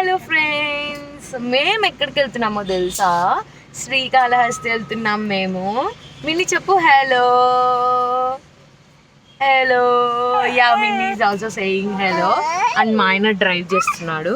Hello friends మేము ఎక్కడికి వెళ్తున్నామో తెలుసా? శ్రీకాళహస్తి వెళ్తున్నాం మేము. మిన్ని చెప్పు hello? Hello? Yeah Minni is also saying hello. And మా ఆయన డ్రైవ్ చేస్తున్నాడు.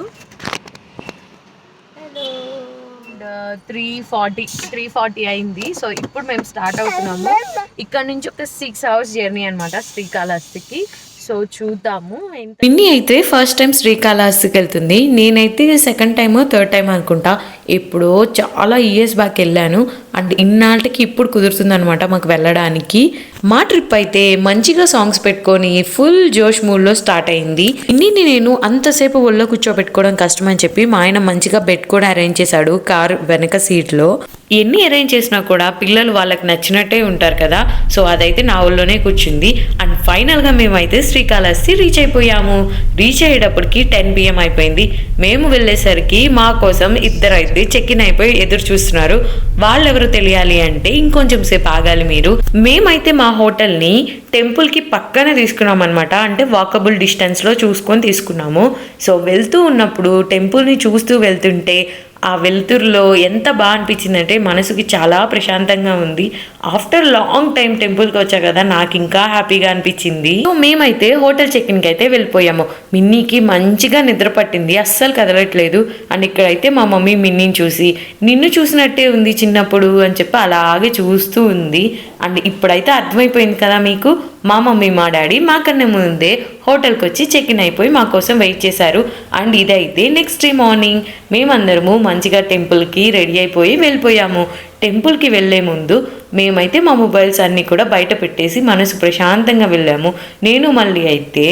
త్రీ ఫార్టీ త్రీ ఫార్టీ అయింది. సో ఇప్పుడు మేము స్టార్ట్ అవుతున్నాము. ఇక్కడ నుంచి ఒక సిక్స్ అవర్స్ జర్నీ అనమాట శ్రీకాళహస్తికి. సో చూద్దాము. పిన్ని అయితే ఫస్ట్ టైం శ్రీకాళహస్తికి వెళ్తుంది. నేనైతే సెకండ్ టైమ్ థర్డ్ టైం అనుకుంటా. ఇప్పుడు చాలా ఇయర్స్ బ్యాక్ వెళ్ళాను. అండ్ ఇన్నాళ్ళకి ఇప్పుడు కుదురుతుంది అనమాట మాకు వెళ్ళడానికి. మా ట్రిప్ అయితే మంచిగా సాంగ్స్ పెట్టుకొని ఫుల్ జోష్ మూడ్లో స్టార్ట్ అయింది. ఇన్ని నేను అంతసేపు ఒళ్ళో కూర్చోబెట్టుకోవడం కష్టం అని చెప్పి మా ఆయన మంచిగా బెడ్ కూడా అరేంజ్ చేశాడు కార్ వెనక సీట్లో ఎన్ని అరేంజ్ చేసినా కూడా పిల్లలు వాళ్ళకి నచ్చినట్టే ఉంటారు కదా. సో అదైతే నా ఊళ్ళోనే కూర్చుంది. అండ్ ఫైనల్గా మేమైతే శ్రీకాళహస్తి రీచ్ అయిపోయాము. రీచ్ అయ్యేటప్పటికి టెన్ పిఎం అయిపోయింది. మేము వెళ్ళేసరికి మా కోసం ఇద్దరు అయితే చెక్ ఇన్ అయిపోయి ఎదురు చూస్తున్నారు. వాళ్ళెవరు తెలియాలి అంటే ఇంకొంచెం సేపు ఆగాలి మీరు. మేమైతే మా హోటల్ని టెంపుల్కి పక్కన తీసుకున్నాం అనమాట అంటే వాకబుల్ డిస్టెన్స్లో చూసుకొని తీసుకున్నాము. సో వెళ్తూ ఉన్నప్పుడు టెంపుల్ని చూస్తూ వెళ్తుంటే ఆ వెలుతురులో ఎంత బాగా అనిపించిందంటే మనసుకి చాలా ప్రశాంతంగా ఉంది. ఆఫ్టర్ లాంగ్ టైం టెంపుల్కి వచ్చా కదా నాకు ఇంకా హ్యాపీగా అనిపించింది. సో మేమైతే హోటల్ చెక్కిన్కి అయితే వెళ్ళిపోయాము. మిన్నీకి మంచిగా నిద్ర పట్టింది అస్సలు కదలట్లేదు. అండ్ ఇక్కడైతే మా మమ్మీ మిన్నీని చూసి నిన్ను చూసినట్టే ఉంది చిన్నప్పుడు అని చెప్పి అలాగే చూస్తూ ఉంది. అండ్ ఇప్పుడైతే అర్థమైపోయింది కదా మీకు మా మమ్మీ మా డాడీ మాకన్నా ముందే హోటల్కి వచ్చి చెక్ ఇన్ అయిపోయి మా కోసం వెయిట్ చేశారు. అండ్ ఇదైతే నెక్స్ట్ డే మార్నింగ్ మేమందరము మంచిగా టెంపుల్కి రెడీ అయిపోయి వెళ్ళిపోయాము. టెంపుల్కి వెళ్ళే ముందు మేమైతే మా మొబైల్స్ అన్నీ కూడా బయట పెట్టేసి మనసు ప్రశాంతంగా వెళ్ళాము. నేను మళ్ళీ అయితే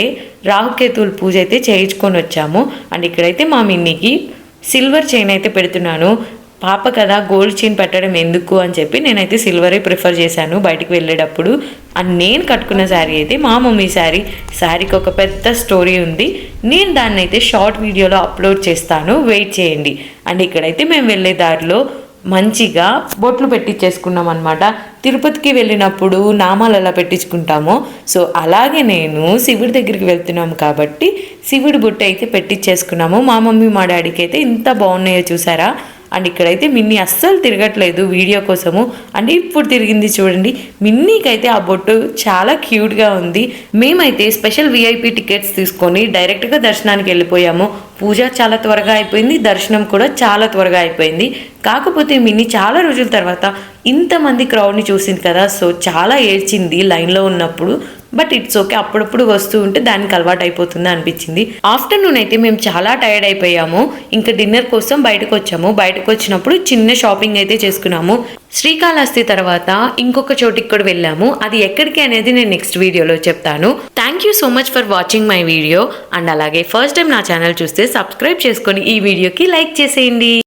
రాహుకేతువుల పూజ అయితే చేయించుకొని వచ్చాము. అండ్ ఇక్కడైతే మా మిన్నీకి సిల్వర్ చైన్ అయితే పెడుతున్నాను. పాప కదా గోల్డ్ చైన్ పెట్టడం ఎందుకు అని చెప్పి నేనైతే సిల్వరే ప్రిఫర్ చేశాను బయటకు వెళ్ళేటప్పుడు. అది నేను కట్టుకున్న శారీ అయితే మా మమ్మీ శారీ. శారీకి ఒక పెద్ద స్టోరీ ఉంది. నేను దాన్ని అయితే షార్ట్ వీడియోలో అప్లోడ్ చేస్తాను. వెయిట్ చేయండి. అండ్ ఇక్కడైతే మేము వెళ్ళే దారిలో మంచిగా బొట్లు పెట్టించేసుకున్నాం అనమాట తిరుపతికి వెళ్ళినప్పుడు నామాలు ఎలా పెట్టించుకుంటామో. సో అలాగే నేను శివుడి దగ్గరికి వెళ్తున్నాము కాబట్టి శివుడి బొట్టు అయితే పెట్టించేసుకున్నాము మా మమ్మీ మా డాడీకి అయితే ఇంత బాగున్నాయో చూసారా? అండ్ ఇక్కడైతే మిన్నీ అస్సలు తిరగట్లేదు వీడియో కోసము. అండ్ ఇప్పుడు తిరిగింది చూడండి మిన్నీకైతే ఆ బొట్టు చాలా క్యూట్గా ఉంది. మేమైతే స్పెషల్ విఐపి టికెట్స్ తీసుకొని డైరెక్ట్గా దర్శనానికి వెళ్ళిపోయాము. పూజ చాలా త్వరగా అయిపోయింది దర్శనం కూడా చాలా త్వరగా అయిపోయింది. కాకపోతే మిన్ని చాలా రోజుల తర్వాత ఇంతమంది క్రౌడ్ని చూసింది కదా సో చాలా ఏడ్చింది లైన్లో ఉన్నప్పుడు. But it's okay. అప్పుడప్పుడు వస్తూ ఉంటే దానికి అలవాటు అయిపోతుంది అనిపించింది. ఆఫ్టర్నూన్ అయితే మేము చాలా టైర్డ్ అయిపోయాము. ఇంకా డిన్నర్ కోసం బయటకు వచ్చాము. బయటకు వచ్చినప్పుడు చిన్న షాపింగ్ అయితే చేసుకున్నాము. శ్రీకాళహస్తి తర్వాత ఇంకొక చోటికి కూడా వెళ్ళాము. అది ఎక్కడికి అనేది నేను నెక్స్ట్ వీడియోలో చెప్తాను. Thank you so much for watching my video and అలాగే ఫస్ట్ టైం నా ఛానల్ చూస్తే సబ్స్క్రైబ్ చేసుకొని ఈ వీడియోకి లైక్ చేసేయండి.